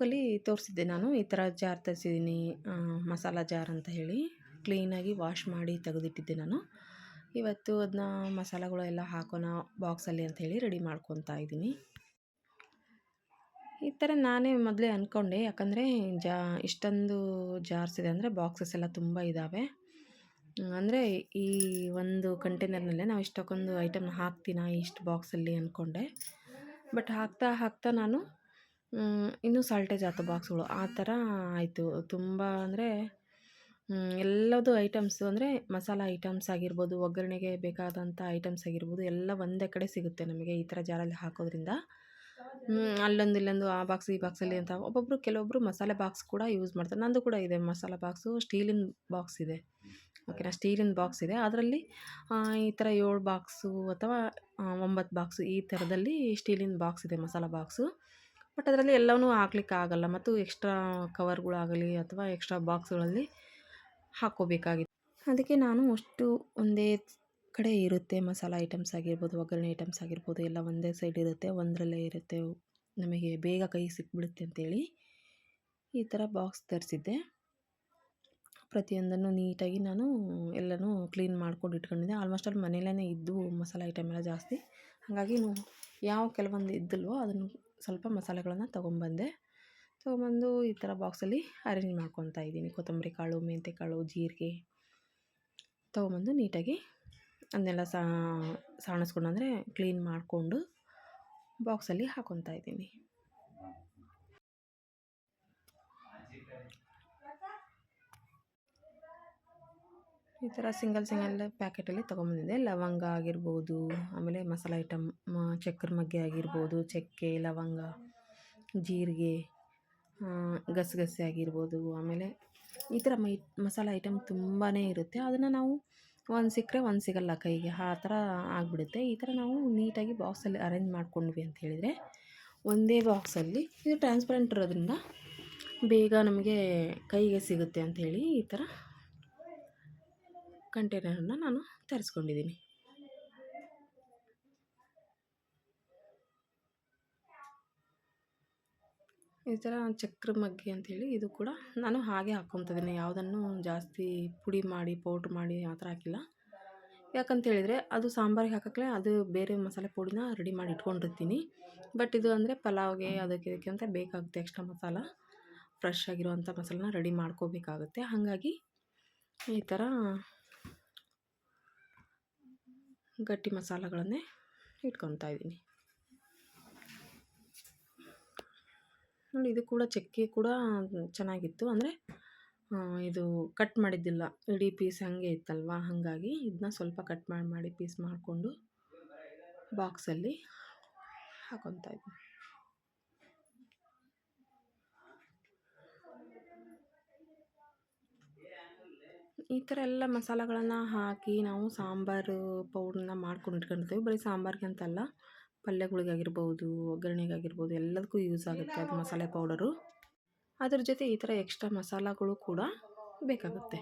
ವ್ಲಾಗಲ್ಲಿ ತೋರಿಸಿದ್ದೆ ನಾನು. ಈ ಥರ ಜಾರ್ ತರಿಸಿದ್ದೀನಿ ಮಸಾಲ ಜಾರ್ ಅಂತ ಹೇಳಿ. ಕ್ಲೀನಾಗಿ ವಾಶ್ ಮಾಡಿ ತೆಗೆದಿಟ್ಟಿದ್ದೆ ನಾನು. ಇವತ್ತು ಅದನ್ನ ಮಸಾಲಗಳು ಎಲ್ಲ ಹಾಕೋಣ ಬಾಕ್ಸಲ್ಲಿ ಅಂತ ಹೇಳಿ ರೆಡಿ ಮಾಡ್ಕೊತಾ ಇದ್ದೀನಿ. ಈ ಥರ ನಾನೇ ಮೊದಲೇ ಅಂದ್ಕೊಂಡೆ ಯಾಕಂದರೆ ಜಾ, ಇಷ್ಟೊಂದು ಜಾರ್ಸ್ ಇದೆ ಅಂದರೆ ಬಾಕ್ಸಸ್ ಎಲ್ಲ ತುಂಬ ಇದ್ದಾವೆ ಅಂದರೆ ಈ ಒಂದು ಕಂಟೈನರ್ನಲ್ಲೇ ನಾವು ಇಷ್ಟಕ್ಕೊಂದು ಐಟಮ್ನ ಹಾಕ್ತೀನ ಇಷ್ಟು ಬಾಕ್ಸಲ್ಲಿ ಅಂದ್ಕೊಂಡೆ ಬಟ್ ಹಾಕ್ತಾ ಹಾಕ್ತಾ ನಾನು ಇನ್ನೂ ಸಾಲ್ಟೇಜ್ ಆಯ್ತು ಬಾಕ್ಸ್ಗಳು ಆ ಥರ ಆಯಿತು. ತುಂಬ ಅಂದರೆ ಎಲ್ಲದು ಐಟಮ್ಸು ಅಂದರೆ ಮಸಾಲ ಐಟಮ್ಸ್ ಆಗಿರ್ಬೋದು, ಒಗ್ಗರಣೆಗೆ ಬೇಕಾದಂಥ ಐಟಮ್ಸ್ ಆಗಿರ್ಬೋದು, ಎಲ್ಲ ಒಂದೇ ಕಡೆ ಸಿಗುತ್ತೆ ನಮಗೆ ಈ ಥರ ಜಾರಲ್ಲಿ ಹಾಕೋದ್ರಿಂದ. ಅಲ್ಲೊಂದು ಇಲ್ಲೊಂದು ಆ ಬಾಕ್ಸ್ ಈ ಬಾಕ್ಸಲ್ಲಿ ಅಂತ ಒಬ್ಬೊಬ್ಬರು ಕೆಲವೊಬ್ಬರು ಮಸಾಲೆ ಬಾಕ್ಸ್ ಕೂಡ ಯೂಸ್ ಮಾಡ್ತಾರೆ. ನಂದು ಕೂಡ ಇದೆ ಮಸಾಲೆ ಬಾಕ್ಸು ಸ್ಟೀಲಿನ ಬಾಕ್ಸ್ ಇದೆ. ಓಕೆನಾ ಸ್ಟೀಲಿನ ಬಾಕ್ಸ್ ಇದೆ. ಅದರಲ್ಲಿ ಈ ಥರ ಏಳು ಬಾಕ್ಸು ಅಥವಾ ಒಂಬತ್ತು ಬಾಕ್ಸು ಈ ಥರದಲ್ಲಿ ಸ್ಟೀಲಿನ ಬಾಕ್ಸ್ ಇದೆ ಮಸಾಲೆ ಬಾಕ್ಸು. ಬಟ್ ಅದರಲ್ಲಿ ಎಲ್ಲವೂ ಹಾಕ್ಲಿಕ್ಕೆ ಆಗಲ್ಲ. ಮತ್ತು ಎಕ್ಸ್ಟ್ರಾ ಕವರ್ಗಳಾಗಲಿ ಅಥವಾ ಎಕ್ಸ್ಟ್ರಾ ಬಾಕ್ಸ್ಗಳಲ್ಲಿ ಹಾಕ್ಕೋಬೇಕಾಗಿತ್ತು ಅದಕ್ಕೆ ನಾನು ಅಷ್ಟು ಒಂದೇ ಕಡೆ ಇರುತ್ತೆ. ಮಸಾಲ ಐಟಮ್ಸ್ ಆಗಿರ್ಬೋದು, ಒಗ್ಗರಣೆ ಐಟಮ್ಸ್ ಆಗಿರ್ಬೋದು, ಎಲ್ಲ ಒಂದೇ ಸೈಡ್ ಇರುತ್ತೆ. ಒಂದರಲ್ಲೇ ಇರುತ್ತೆ. ನಮಗೆ ಬೇಗ ಕೈ ಸಿಕ್ಬಿಡುತ್ತೆ ಅಂತೇಳಿ ಈ ಥರ ಬಾಕ್ಸ್ ತರಿಸಿದ್ದೆ. ಪ್ರತಿಯೊಂದನ್ನು ನೀಟಾಗಿ ನಾನು ಎಲ್ಲನೂ ಕ್ಲೀನ್ ಮಾಡ್ಕೊಂಡು ಇಟ್ಕೊಂಡಿದ್ದೆ. ಆಲ್ಮೋಸ್ಟ್ ಅಲ್ಲಿ ಮನೆಯಲ್ಲೇ ಇದ್ದು ಮಸಾಲೆ ಐಟಮ್ ಎಲ್ಲ ಜಾಸ್ತಿ. ಹಾಗಾಗಿ ಯಾವ ಕೆಲವೊಂದು ಇದ್ದಲ್ವೋ ಅದನ್ನು ಸ್ವಲ್ಪ ಮಸಾಲೆಗಳನ್ನು ತೊಗೊಂಬಂದೆ, ತೊಗೊಂಬಂದು ಈ ಥರ ಬಾಕ್ಸಲ್ಲಿ ಅರೇಂಜ್ ಮಾಡ್ಕೊತಾ ಇದ್ದೀನಿ. ಕೊತ್ತಂಬರಿ ಕಾಳು ಮೆಂತೆ ಕಾಳು, ಜೀರಿಗೆ. ತೊಗೊಂಬಂದು ನೀಟಾಗಿ ಅದನ್ನೆಲ್ಲ ಸಾಣಿಸ್ಕೊಂಡು ಅಂದರೆ ಕ್ಲೀನ್ ಮಾಡಿಕೊಂಡು ಬಾಕ್ಸಲ್ಲಿ ಹಾಕೊತಾ ಇದ್ದೀನಿ. ಈ ಥರ ಸಿಂಗಲ್ ಸಿಂಗಲ್ ಪ್ಯಾಕೆಟಲ್ಲಿ ತೊಗೊಂಬಂದಿದ್ದೆ. ಲವಂಗ ಆಗಿರ್ಬೋದು, ಆಮೇಲೆ ಮಸಾಲೆ ಐಟಮ್ ಚಕ್ರ ಮಗ್ಗೆ ಆಗಿರ್ಬೋದು, ಚಕ್ಕೆ, ಲವಂಗ, ಜೀರಿಗೆ ಗಸಗಸೆ ಆಗಿರ್ಬೋದು, ಆಮೇಲೆ ಈ ಥರ ಮೈ, ಮಸಾಲೆ ಐಟಮ್ ತುಂಬಾ ಇರುತ್ತೆ. ಅದನ್ನು ನಾವು ಒಂದು ಸಿಕ್ಕರೆ ಒಂದು ಸಿಗಲ್ಲ ಕೈಗೆ. ಆ ಥರ ಆಗಿಬಿಡುತ್ತೆ. ಈ ಥರ ನಾವು ನೀಟಾಗಿ ಬಾಕ್ಸಲ್ಲಿ ಅರೇಂಜ್ ಮಾಡ್ಕೊಂಡ್ವಿ ಅಂತ ಹೇಳಿದರೆ, ಒಂದೇ ಬಾಕ್ಸಲ್ಲಿ ಇದು ಟ್ರಾನ್ಸ್ಪರೆಂಟ್ ಇರೋದ್ರಿಂದ ಬೇಗ ನಮಗೆ ಕೈಗೆ ಸಿಗುತ್ತೆ ಅಂಥೇಳಿ ಈ ಥರ ಕಂಟೈನರನ್ನು ನಾನು ತರಿಸ್ಕೊಂಡಿದ್ದೀನಿ. ಈ ಥರ ಚಕ್ರ ಮಗ್ಗಿ ಅಂಥೇಳಿ ಇದು ಕೂಡ ನಾನು ಹಾಗೆ ಹಾಕ್ಕೊತಿದ್ದೀನಿ ಯಾವುದನ್ನು ಜಾಸ್ತಿ ಪುಡಿ ಮಾಡಿ, ಪೌಡ್ರ್ ಮಾಡಿ ಆ ಥರ ಹಾಕಿಲ್ಲ. ಯಾಕಂತ ಹೇಳಿದರೆ ಅದು ಸಾಂಬಾರಿಗೆ ಹಾಕೋಕ್ಕೆ ಅದು ಬೇರೆ ಮಸಾಲೆ ಪುಡಿನ ರೆಡಿ ಮಾಡಿ ಇಟ್ಕೊಂಡಿರ್ತೀನಿ. ಬಟ್ ಇದು ಅಂದರೆ ಪಲಾವ್ಗೆ ಅದಕ್ಕೆ ಇದಕ್ಕೆ ಅಂತ ಬೇಕಾಗುತ್ತೆ ಎಕ್ಸ್ಟ್ರಾ ಮಸಾಲ. ಫ್ರೆಶ್ ಆಗಿರುವಂಥ ಮಸಾಲನ ರೆಡಿ ಮಾಡ್ಕೋಬೇಕಾಗುತ್ತೆ. ಹಾಗಾಗಿ ಈ ಥರ ಗಟ್ಟಿ ಮಸಾಲಗಳನ್ನೇ ಇಟ್ಕೊತಾ ಇದ್ದೀನಿ. ನೋಡಿ, ಇದು ಕೂಡ ಚಕ್ಕೆ ಕೂಡ ಚೆನ್ನಾಗಿತ್ತು. ಅಂದರೆ ಇದು ಕಟ್ ಮಾಡಿದ್ದಿಲ್ಲ. ಇಡೀ ಪೀಸ್ ಹಾಗೆ ಇತ್ತಲ್ವ? ಹಾಗಾಗಿ ಇದನ್ನ ಸ್ವಲ್ಪ ಕಟ್ ಮಾಡಿ ಮಾಡಿ ಪೀಸ್ ಮಾಡಿಕೊಂಡು ಬಾಕ್ಸಲ್ಲಿ ಹಾಕೊತಾ ಇದ್ದೀನಿ. ಈ ಥರ ಎಲ್ಲ ಮಸಾಲೆಗಳನ್ನು ಹಾಕಿ ನಾವು ಸಾಂಬಾರು ಪೌಡ್ರನ್ನ ಮಾಡ್ಕೊಂಡು ಇಟ್ಕೊಂಡಿರ್ತೀವಿ ಬರೀ ಸಾಂಬಾರಿಗೆ ಅಂತಲ್ಲ, ಪಲ್ಯಗಳಿಗಾಗಿರ್ಬೋದು, ಒಗ್ಗರಣೆಗಾಗಿರ್ಬೋದು, ಎಲ್ಲದಕ್ಕೂ ಯೂಸ್ ಆಗುತ್ತೆ ಅದು ಮಸಾಲೆ ಪೌಡರು. ಅದ್ರ ಜೊತೆ ಈ ಥರ ಎಕ್ಸ್ಟ್ರಾ ಮಸಾಲಗಳು ಕೂಡ ಬೇಕಾಗುತ್ತೆ.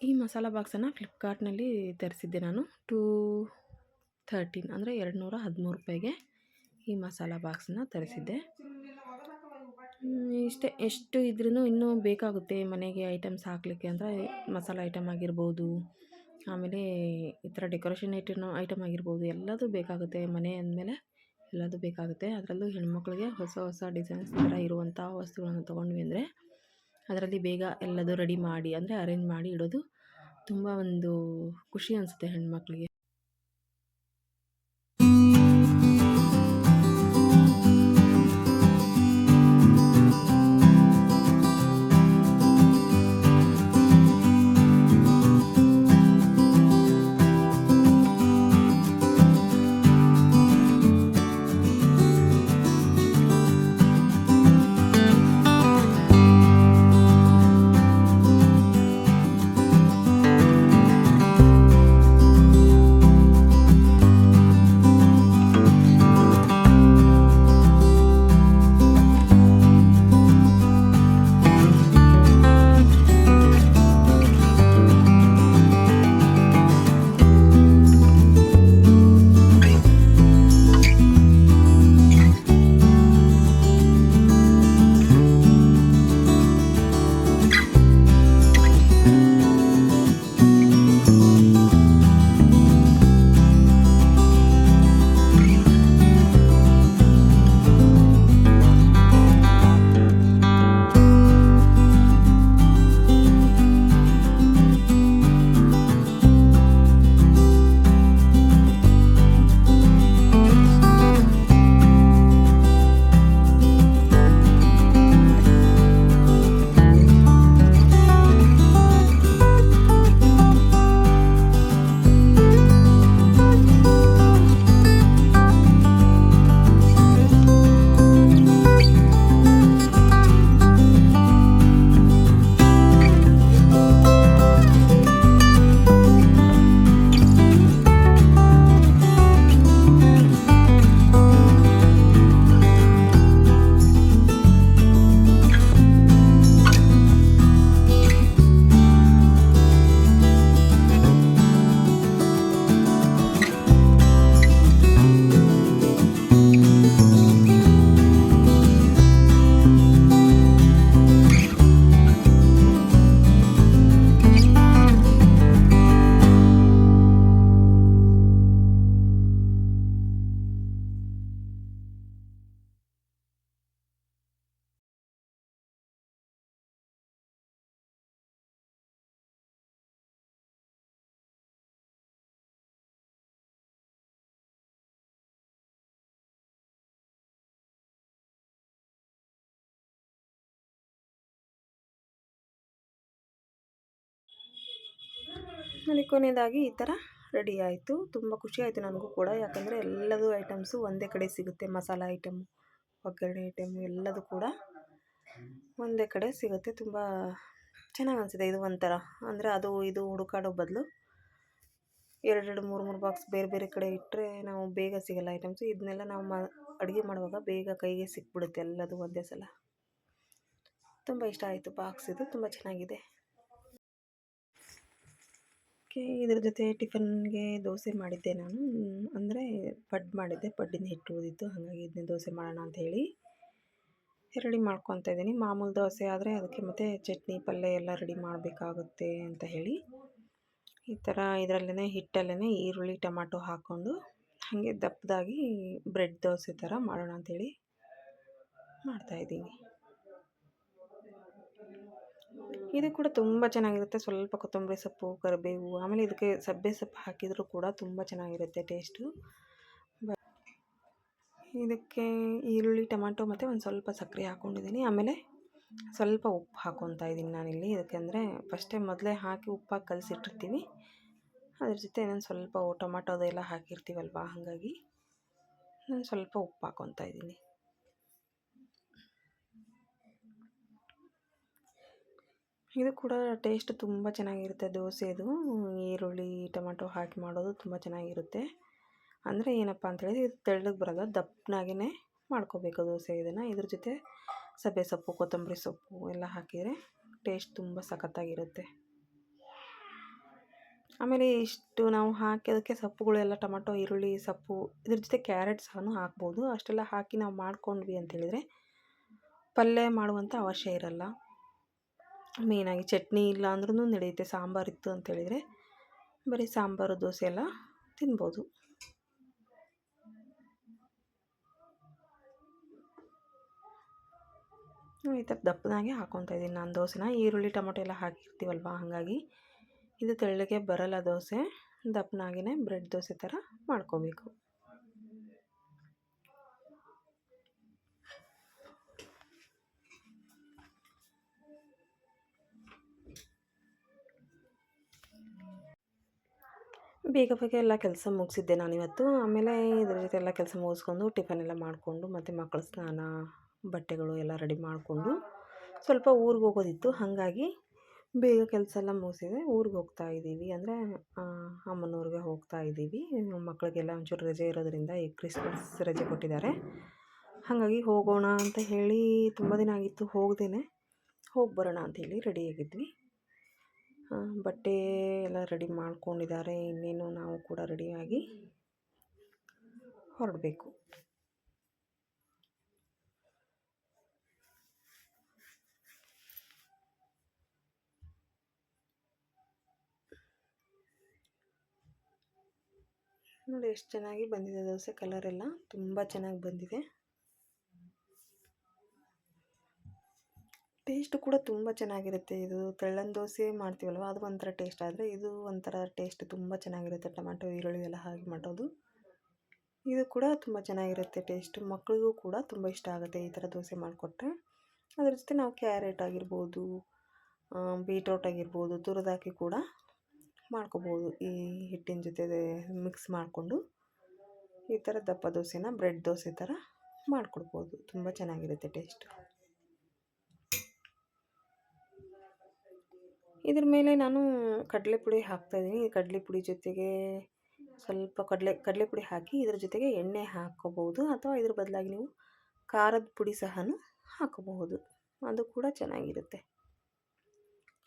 ಈ ಮಸಾಲ ಬಾಕ್ಸನ್ನು ಫ್ಲಿಪ್ಕಾರ್ಟ್ನಲ್ಲಿ ತರಿಸಿದ್ದೆ ನಾನು. ಟೂ ಥರ್ಟೀನ್ ಅಂದರೆ ಎರಡು ನೂರ ಹದಿಮೂರು ರೂಪಾಯಿಗೆ ಈ ಮಸಾಲ ಬಾಕ್ಸನ್ನು ತರಿಸಿದ್ದೆ. ಇಷ್ಟೇ ಎಷ್ಟು ಇದ್ರೂ ಇನ್ನೂ ಬೇಕಾಗುತ್ತೆ ಮನೆಗೆ ಐಟಮ್ಸ್ ಹಾಕಲಿಕ್ಕೆ ಅಂದರೆ ಮಸಾಲೆ ಐಟಮ್ ಆಗಿರ್ಬೋದು, ಆಮೇಲೆ ಈ ಥರ ಡೆಕೋರೇಷನ್ ಐಟಮ್ ಐಟಮ್ ಆಗಿರ್ಬೋದು, ಎಲ್ಲದೂ ಬೇಕಾಗುತ್ತೆ ಮನೆ ಅಂದಮೇಲೆ ಎಲ್ಲದೂ ಬೇಕಾಗುತ್ತೆ. ಅದರಲ್ಲೂ ಹೆಣ್ಮಕ್ಳಿಗೆ ಹೊಸ ಹೊಸ ಡಿಸೈನ್ಸ್ ಥರ ಇರುವಂಥ ವಸ್ತುಗಳನ್ನು ತೊಗೊಂಡ್ವಿ ಅಂದರೆ ಅದರಲ್ಲಿ ಬೇಗ ಎಲ್ಲದೂ ರೆಡಿ ಮಾಡಿ, ಅಂದರೆ ಅರೇಂಜ್ ಮಾಡಿ ಇಡೋದು ತುಂಬ ಒಂದು ಖುಷಿ ಅನಿಸುತ್ತೆ ಹೆಣ್ಮಕ್ಳಿಗೆ. ಅಲ್ಲಿ ಕೊನೆಯದಾಗಿ ಈ ಥರ ರೆಡಿ ಆಯಿತು. ತುಂಬ ಖುಷಿ ಆಯಿತು ನನಗೂ ಕೂಡ. ಯಾಕಂದರೆ ಎಲ್ಲದೂ ಐಟಮ್ಸು ಒಂದೇ ಕಡೆ ಸಿಗುತ್ತೆ. ಮಸಾಲ ಐಟಮ್, ಒಗ್ಗರಣೆ ಐಟಮ್ ಎಲ್ಲದೂ ಕೂಡ ಒಂದೇ ಕಡೆ ಸಿಗುತ್ತೆ. ತುಂಬ ಚೆನ್ನಾಗಿ ಅನಿಸಿದೆ ಇದು ಒಂಥರ. ಅಂದರೆ ಅದು ಇದು ಹುಡುಕಾಡೋ ಬದಲು ಎರಡೆರಡು, ಮೂರು ಮೂರು ಬಾಕ್ಸ್ ಬೇರೆ ಬೇರೆ ಕಡೆ ಇಟ್ಟರೆ ನಾವು ಬೇಗ ಸಿಗೋಲ್ಲ ಐಟಮ್ಸು. ಇದನ್ನೆಲ್ಲ ನಾವು ಮ, ಅಡುಗೆ ಮಾಡುವಾಗ ಬೇಗ ಕೈಗೆ ಸಿಕ್ಬಿಡುತ್ತೆ ಎಲ್ಲದು ಒಂದೇ ಸಲ. ತುಂಬ ಇಷ್ಟ ಆಯಿತು ಬಾಕ್ಸ್ ಇದು. ತುಂಬ ಚೆನ್ನಾಗಿದೆ. ಓಕೆ ಇದ್ರ ಜೊತೆ ಟಿಫನ್ಗೆ ದೋಸೆ ಮಾಡಿದ್ದೆ ನಾನು. ಅಂದರೆ ಪಡ್ ಮಾಡಿದ್ದೆ, ಪಡ್ಡಿನ ಹಿಟ್ಟು ಉಳಿದಿತ್ತು ಹಾಗಾಗಿ ಇದನ್ನ ದೋಸೆ ಮಾಡೋಣ ಅಂತ ಹೇಳಿ ರೆಡಿ ಮಾಡ್ಕೊತಾ ಇದ್ದೀನಿ. ಮಾಮೂಲು ದೋಸೆ ಆದರೆ ಅದಕ್ಕೆ ಮತ್ತು ಚಟ್ನಿ, ಪಲ್ಯ ಎಲ್ಲ ರೆಡಿ ಮಾಡಬೇಕಾಗುತ್ತೆ ಅಂತ ಹೇಳಿ ಈ ಥರ ಇದರಲ್ಲೇ ಹಿಟ್ಟಲ್ಲೇ ಈರುಳ್ಳಿ ಟೊಮ್ಯಾಟೊ ಹಾಕ್ಕೊಂಡು ಹಾಗೆ ದಪ್ಪದಾಗಿ ಬ್ರೆಡ್ ದೋಸೆ ಥರ ಮಾಡೋಣ ಅಂಥೇಳಿ ಮಾಡ್ತಾಯಿದ್ದೀನಿ ಇದು ಕೂಡ ತುಂಬ ಚೆನ್ನಾಗಿರುತ್ತೆ. ಸ್ವಲ್ಪ ಕೊತ್ತಂಬರಿ ಸೊಪ್ಪು, ಕರಿಬೇವು, ಆಮೇಲೆ ಇದಕ್ಕೆ ಸಬ್ಬೆ ಸೊಪ್ಪು ಹಾಕಿದರೂ ಕೂಡ ತುಂಬ ಚೆನ್ನಾಗಿರುತ್ತೆ ಟೇಸ್ಟು. ಇದಕ್ಕೆ ಈರುಳ್ಳಿ ಟೊಮ್ಯಾಟೊ ಮತ್ತು ಒಂದು ಸ್ವಲ್ಪ ಸಕ್ಕರೆ ಹಾಕ್ಕೊಂಡಿದ್ದೀನಿ ಆಮೇಲೆ ಸ್ವಲ್ಪ ಉಪ್ಪು ಹಾಕ್ಕೊತಾ ಇದ್ದೀನಿ ನಾನಿಲ್ಲಿ. ಇದಕ್ಕೆ ಫಸ್ಟೇ ಮೊದಲೇ ಹಾಕಿ ಉಪ್ಪಾಗಿ ಕಲಸಿಟ್ಟಿರ್ತೀನಿ. ಅದ್ರ ಜೊತೆ ಇನ್ನೊಂದು ಸ್ವಲ್ಪ ಟೊಮಾಟೊದೆಲ್ಲ ಹಾಕಿರ್ತೀವಲ್ವಾ ಹಾಗಾಗಿ. ನಾನು ಸ್ವಲ್ಪ ಉಪ್ಪು ಹಾಕ್ಕೊತಾ ಇದ್ದೀನಿ. ಇದು ಕೂಡ ಟೇಸ್ಟ್ ತುಂಬ ಚೆನ್ನಾಗಿರುತ್ತೆ. ದೋಸೆದು ಈರುಳ್ಳಿ, ಟೊಮೆಟೊ ಹಾಕಿ ಮಾಡೋದು ತುಂಬ ಚೆನ್ನಾಗಿರುತ್ತೆ. ಅಂದರೆ ಏನಪ್ಪ ಅಂತೇಳಿದ್ರೆ ಇದು ತೆಳ್ಳಗೆ ಬರಲ್ಲ ದಪ್ಪನಾಗೇ ಮಾಡ್ಕೋಬೇಕು ದೋಸೆ ಇದನ್ನು. ಇದ್ರ ಜೊತೆ ಸಬ್ಬೆ ಸೊಪ್ಪು, ಕೊತ್ತಂಬರಿ ಸೊಪ್ಪು ಎಲ್ಲ ಹಾಕಿದರೆ ಟೇಸ್ಟ್ ತುಂಬ ಸಖತ್ತಾಗಿರುತ್ತೆ. ಆಮೇಲೆ ಇಷ್ಟು ನಾವು ಹಾಕಿದಕ್ಕೆ ಸೊಪ್ಪುಗಳೆಲ್ಲ, ಟೊಮೆಟೊ, ಈರುಳ್ಳಿ, ಸೊಪ್ಪು, ಇದ್ರ ಜೊತೆ ಕ್ಯಾರೆಟ್ ಸಹ ಹಾಕ್ಬೋದು. ಅಷ್ಟೆಲ್ಲ ಹಾಕಿ ನಾವು ಮಾಡ್ಕೊಂಡ್ವಿ ಅಂತೇಳಿದರೆ ಪಲ್ಯ ಮಾಡುವಂಥ ಅವಶ್ಯ ಇರಲ್ಲ. ಮೇಯ್ನಾಗಿ ಚಟ್ನಿ ಇಲ್ಲ ಅಂದ್ರೂ ನಡೆಯುತ್ತೆ, ಸಾಂಬಾರು ಇತ್ತು ಅಂತೇಳಿದರೆ. ಬರೀ ಸಾಂಬಾರು, ದೋಸೆ ಎಲ್ಲ ತಿನ್ಬೋದು. ಈ ಥರ ದಪ್ಪನಾಗೆ ಹಾಕ್ಕೊತಾ ಇದ್ದೀನಿ. ನಾನು ದೋಸೆನ, ಈರುಳ್ಳಿ, ಟೊಮೊಟೊ ಎಲ್ಲ ಹಾಕಿರ್ತೀವಲ್ವ, ಹಾಗಾಗಿ. ಇದು ತೆಳ್ಳಗೆ ಬರಲ್ಲ ದೋಸೆ, ದಪ್ಪನಾಗಿನೇ ಬ್ರೆಡ್ ದೋಸೆ ಥರ ಮಾಡ್ಕೋಬೇಕು. ಬೇಗ ಬೇಗ ಎಲ್ಲ ಕೆಲಸ ಮುಗಿಸಿದ್ದೆ ನಾನಿವತ್ತು. ಆಮೇಲೆ ಇದ್ರ ಜೊತೆ ಎಲ್ಲ ಕೆಲಸ ಮುಗಿಸ್ಕೊಂಡು ಟಿಫನ್ ಎಲ್ಲ ಮಾಡಿಕೊಂಡು ಮತ್ತು ಮಕ್ಕಳ ಸ್ನಾನ, ಬಟ್ಟೆಗಳು ಎಲ್ಲ ರೆಡಿ ಮಾಡಿಕೊಂಡು ಸ್ವಲ್ಪ ಊರಿಗೆ ಹೋಗೋದಿತ್ತು. ಹಾಗಾಗಿ ಬೇಗ ಕೆಲಸ ಎಲ್ಲ ಮುಗಿಸಿದೆ. ಊರಿಗೆ ಹೋಗ್ತಾ ಇದ್ದೀವಿ ಅಂದರೆ ಅಮ್ಮನವ್ರಿಗೆ ಹೋಗ್ತಾ ಇದ್ದೀವಿ. ಮಕ್ಕಳಿಗೆಲ್ಲ ಒಂಚೂರು ರಜೆ ಇರೋದರಿಂದ ಈ ಕ್ರಿಸ್ಮಸ್ ರಜೆ ಕೊಟ್ಟಿದ್ದಾರೆ. ಹಾಗಾಗಿ ಹೋಗೋಣ ಅಂತ ಹೇಳಿ ತುಂಬ ದಿನ ಆಗಿತ್ತು. ಹೋಗ್ದೇ ಹೋಗಿ ಬರೋಣ ಅಂಥೇಳಿ ರೆಡಿಯಾಗಿದ್ವಿ ಬಟ್ಟೆ ಎಲ್ಲ ರೆಡಿ ಮಾಡ್ಕೊಂಡಿದ್ದಾರೆ. ಇನ್ನೇನು ನಾವು ಕೂಡ ರೆಡಿಯಾಗಿ ಹೊರಡಬೇಕು. ನೋಡಿ, ಎಷ್ಟು ಚೆನ್ನಾಗಿ ಬಂದಿದೆ ದೋಸೆ ಕಲರ್ ಎಲ್ಲ. ತುಂಬ ಚೆನ್ನಾಗಿ ಬಂದಿದೆ. ಟೇಸ್ಟು ಕೂಡ ತುಂಬ ಚೆನ್ನಾಗಿರುತ್ತೆ. ಇದು ತೆಳ್ಳನ ದೋಸೆ ಮಾಡ್ತೀವಲ್ವ, ಅದು ಒಂಥರ ಟೇಸ್ಟ್. ಆದರೆ ಇದು ಒಂಥರ ಟೇಸ್ಟ್ ತುಂಬ ಚೆನ್ನಾಗಿರುತ್ತೆ. ಟೊಮ್ಯಾಟೊ, ಈರುಳ್ಳಿ ಎಲ್ಲ ಹಾಕಿ ಮಾಡೋದು. ಇದು ಕೂಡ ತುಂಬ ಚೆನ್ನಾಗಿರುತ್ತೆ ಟೇಸ್ಟ್. ಮಕ್ಕಳಿಗೂ ಕೂಡ ತುಂಬ ಇಷ್ಟ ಆಗುತ್ತೆ ಈ ಥರ ದೋಸೆ ಮಾಡಿಕೊಟ್ರೆ. ಅದ್ರ ಜೊತೆ ನಾವು ಕ್ಯಾರೆಟ್ ಆಗಿರ್ಬೋದು ಬೀಟ್ರೋಟ್ ಆಗಿರ್ಬೋದು ತುರಿದಾಕಿ ಕೂಡ ಮಾಡ್ಕೋಬೋದು. ಈ ಹಿಟ್ಟಿನ ಜೊತೆ ಮಿಕ್ಸ್ ಮಾಡಿಕೊಂಡು ಈ ಥರ ದಪ್ಪ ದೋಸೆನ, ಬ್ರೆಡ್ ದೋಸೆ ಥರ ಮಾಡಿಕೊಡ್ಬೋದು. ತುಂಬ ಚೆನ್ನಾಗಿರುತ್ತೆ ಟೇಸ್ಟು. ಇದ್ರ ಮೇಲೆ ನಾನು ಕಡಲೆ ಪುಡಿ ಹಾಕ್ತಾಯಿದ್ದೀನಿ ಕಡಲೆ ಪುಡಿ ಜೊತೆಗೆ ಸ್ವಲ್ಪ ಕಡಲೆ ಕಡಲೆ ಪುಡಿ ಹಾಕಿ ಇದ್ರ ಜೊತೆಗೆ ಎಣ್ಣೆ ಹಾಕೋಬಹುದು ಅಥವಾ ಇದ್ರ ಬದಲಾಗಿ ನೀವು ಖಾರದ ಪುಡಿ ಸಹ ಹಾಕಬಹುದು. ಅದು ಕೂಡ ಚೆನ್ನಾಗಿರುತ್ತೆ.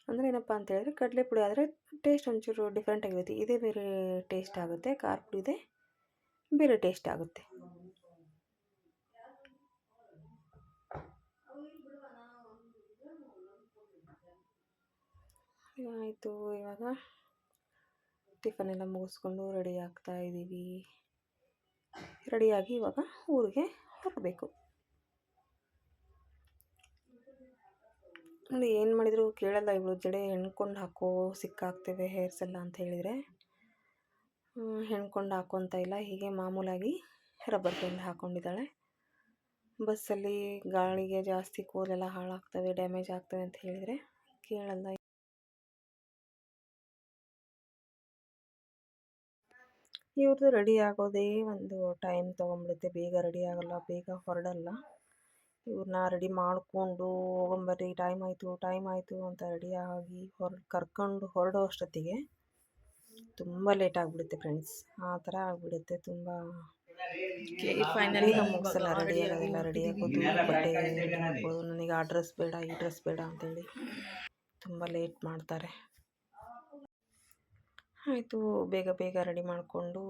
ಅಂದರೆ ಏನಪ್ಪ ಅಂತ ಹೇಳಿದ್ರೆ ಕಡಲೆ ಪುಡಿ ಆದರೆ ಟೇಸ್ಟ್ ಒಂಚೂರು ಡಿಫ್ರೆಂಟ್ ಆಗಿರುತ್ತೆ. ಇದೇ ಬೇರೆ ಟೇಸ್ಟ್ ಆಗುತ್ತೆ, ಖಾರ ಪುಡಿದೆ ಬೇರೆ ಟೇಸ್ಟ್ ಆಗುತ್ತೆ. ಆಯಿತು ಇವಾಗ ಟಿಫನ್ ಎಲ್ಲ ಮುಗಿಸ್ಕೊಂಡು ರೆಡಿ ಆಗ್ತಾ ಇದ್ದೀವಿ. ರೆಡಿಯಾಗಿ ಇವಾಗ ಊರಿಗೆ ಹೋಗಬೇಕು ನೋಡಿ, ಏನು ಮಾಡಿದ್ರು ಕೇಳಲ್ಲ ಇವಳು. ಜಡೆ ಹೆಣ್ಕೊಂಡು ಹಾಕೋ, ಸಿಕ್ಕಾಗ್ತೇವೆ ಹೇರ್ಸ್ ಎಲ್ಲ ಅಂತ ಹೇಳಿದರೆ. ಹೆಣ್ಕೊಂಡು ಹಾಕೋಂತ ಇಲ್ಲ. ಹೀಗೆ ಮಾಮೂಲಾಗಿ ರಬ್ಬರ್ ಬ್ಯಾಂಡ್ ಹಾಕ್ಕೊಂಡಿದ್ದಾಳೆ ಬಸ್ಸಲ್ಲಿ ಗಾಳಿಗೆ ಜಾಸ್ತಿ ಕೂದಲೆಲ್ಲ ಹಾಳಾಗ್ತವೆ ಡ್ಯಾಮೇಜ್ ಆಗ್ತವೆ ಅಂತ ಹೇಳಿದರೆ ಕೇಳಲ್ಲ ಇವ್ರದ್ದು ರೆಡಿ ಆಗೋದೇ ಒಂದು ಟೈಮ್ ತೊಗೊಂಬಿಡುತ್ತೆ. ಬೇಗ ರೆಡಿ ಆಗೋಲ್ಲ ಬೇಗ ಹೊರಡಲ್ಲ. ಇವ್ರನ್ನ ರೆಡಿ ಮಾಡಿಕೊಂಡು ಹೋಗೊಂಬರ್ರಿ ಟೈಮ್ ಆಯಿತು ಟೈಮ್ ಆಯಿತು ಅಂತ ರೆಡಿಯಾಗಿ ಹೊರ ಕರ್ಕೊಂಡು ಹೊರಡೋ ಅಷ್ಟೊತ್ತಿಗೆ ತುಂಬ ಲೇಟ್ ಆಗಿಬಿಡುತ್ತೆ ಫ್ರೆಂಡ್ಸ್. ಆ ಥರ ಆಗಿಬಿಡುತ್ತೆ. ತುಂಬ ಫೈನಲಿ ಮುಗಿಸಲ್ಲ. ರೆಡಿ ಆಗೋದಿಲ್ಲ. ರೆಡಿ ಆಗೋದು ಬಟ್ಟೆ ಮಾಡ್ಬೋದು ನನಗೆ ಆ ಡ್ರೆಸ್ ಬೇಡ ಈ ಡ್ರೆಸ್ ಬೇಡ ಅಂತೇಳಿ ತುಂಬ ಲೇಟ್ ಮಾಡ್ತಾರೆ. ಆಯಿತು ಬೇಗ ಬೇಗ ರೆಡಿ ಮಾಡಿಕೊಂಡು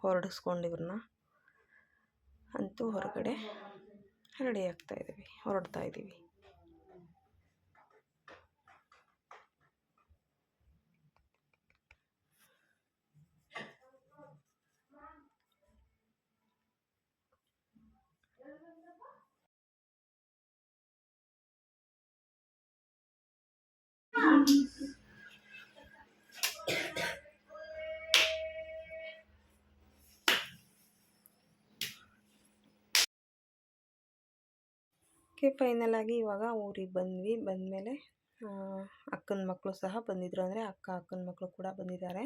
ಹೊರಡಿಸ್ಕೊಂಡು ಇವ್ರನ್ನ. ಅಂತೂ ಹೊರಗಡೆ ರೆಡಿ ಆಗ್ತಾ ಇದ್ದೀವಿ ಹೊರಡ್ತಾ ಇದ್ದೀವಿ. ಓಕೆ ಫೈನಲ್ ಆಗಿ ಇವಾಗ ಊರಿಗೆ ಬಂದ್ವಿ. ಬಂದಮೇಲೆ ಅಕ್ಕನ ಮಕ್ಕಳು ಸಹ ಬಂದಿದ್ದರು ಅಂದರೆ ಅಕ್ಕ, ಅಕ್ಕನ ಮಕ್ಕಳು ಕೂಡ ಬಂದಿದ್ದಾರೆ.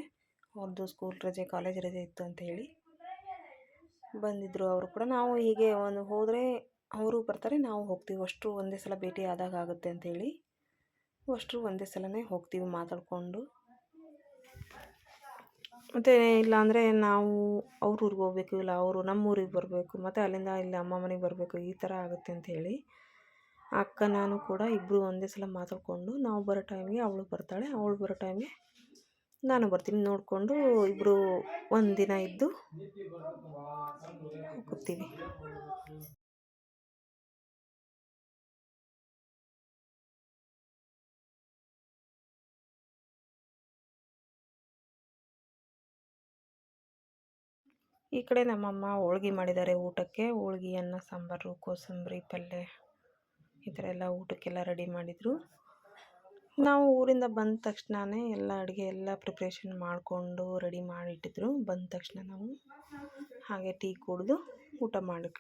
ಅವ್ರದ್ದು ಸ್ಕೂಲ್ ರಜೆ ಕಾಲೇಜ್ ರಜೆ ಇತ್ತು ಅಂತ ಹೇಳಿ ಬಂದಿದ್ದರು ಅವರು ಕೂಡ. ನಾವು ಹೀಗೆ ಒಂದು ಹೋದರೆ ಅವರು ಬರ್ತಾರೆ, ನಾವು ಹೋಗ್ತೀವಿ. ಅಷ್ಟು ಒಂದೇ ಸಲ ಭೇಟಿ ಆದಾಗ ಆಗುತ್ತೆ ಅಂತೇಳಿ ಅಷ್ಟು ಒಂದೇ ಸಲನೇ ಹೋಗ್ತೀವಿ ಮಾತಾಡಿಕೊಂಡು. ಮತ್ತು ಇಲ್ಲಾಂದರೆ ನಾವು ಅವ್ರ ಊರಿಗೆ ಹೋಗ್ಬೇಕು, ಇಲ್ಲ ಅವರು ನಮ್ಮ ಊರಿಗೆ ಬರಬೇಕು, ಮತ್ತು ಅಲ್ಲಿಂದ ಇಲ್ಲಿ ಅಮ್ಮ ಮನೆಗೆ ಬರಬೇಕು, ಈ ಥರ ಆಗುತ್ತೆ ಅಂತ ಹೇಳಿ ಅಕ್ಕ, ನಾನು ಕೂಡ ಇಬ್ಬರು ಒಂದೇ ಸಲ ಮಾತಾಡಿಕೊಂಡು ನಾವು ಬರೋ ಟೈಮಿಗೆ ಅವಳು ಬರ್ತಾಳೆ, ಅವಳು ಬರೋ ಟೈಮ್ಗೆ ನಾನು ಬರ್ತೀನಿ. ನೋಡಿಕೊಂಡು ಇಬ್ಬರು ಒಂದಿನ ದಿನ ಇದ್ದು ಹೋಗ್ತೀವಿ. ಈ ಕಡೆ ನಮ್ಮಮ್ಮ ಹೋಳ್ಗೆ ಮಾಡಿದ್ದಾರೆ ಊಟಕ್ಕೆ. ಹೋಳ್ಗೆ ಅನ್ನ ಸಾಂಬಾರು, ಕೋಸಂಬರಿ ಪಲ್ಯ ಈ ಥರ ಎಲ್ಲ ಊಟಕ್ಕೆಲ್ಲ ರೆಡಿ ಮಾಡಿದರು. ನಾವು ಊರಿಂದ ಬಂದ ತಕ್ಷಣವೇ ಎಲ್ಲ ಅಡುಗೆ ಎಲ್ಲ ಪ್ರಿಪ್ರೇಷನ್ ಮಾಡಿಕೊಂಡು ರೆಡಿ ಮಾಡಿಟ್ಟಿದ್ರು. ಬಂದ ತಕ್ಷಣ ನಾವು ಹಾಗೆ ಟೀ ಕುಡಿದು ಊಟ ಮಾಡಿ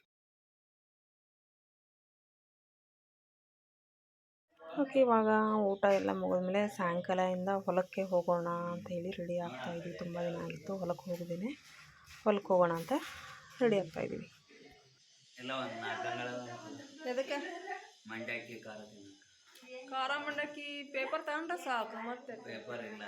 ಓಕೆ, ಇವಾಗ ಊಟ ಎಲ್ಲ ಮುಗಿದ್ಮೇಲೆ ಸಾಯಂಕಾಲದಿಂದ ಹೊಲಕ್ಕೆ ಹೋಗೋಣ ಅಂತ ಹೇಳಿ ರೆಡಿ ಆಗ್ತಾಯಿದ್ವಿ ತುಂಬ ದಿನ ಆಗಿತ್ತು ಹೊಲಕ್ಕೆ ಹೋಗಿದ್ದೇನೆ ಹೊಲಕ್ಕೆ ಹೋಗೋಣ ಅಂತ ರೆಡಿ ಆಗ್ತಾಯಿದ್ದೀವಿ ಎಲ್ಲ ಒಂದು ನಾಲ್ಕು ಗಂಗಳ ಎದಕ್ಕೆ? ಮಂಡಕ್ಕಿ ಖಾರ ಖಾರ ಮಂಡಕ್ಕಿ ಪೇಪರ್ ತಗೊಂಡ್ರೆ ಸಾಕು ಮತ್ತೆ. ಪೇಪರ್ ಇಲ್ಲ.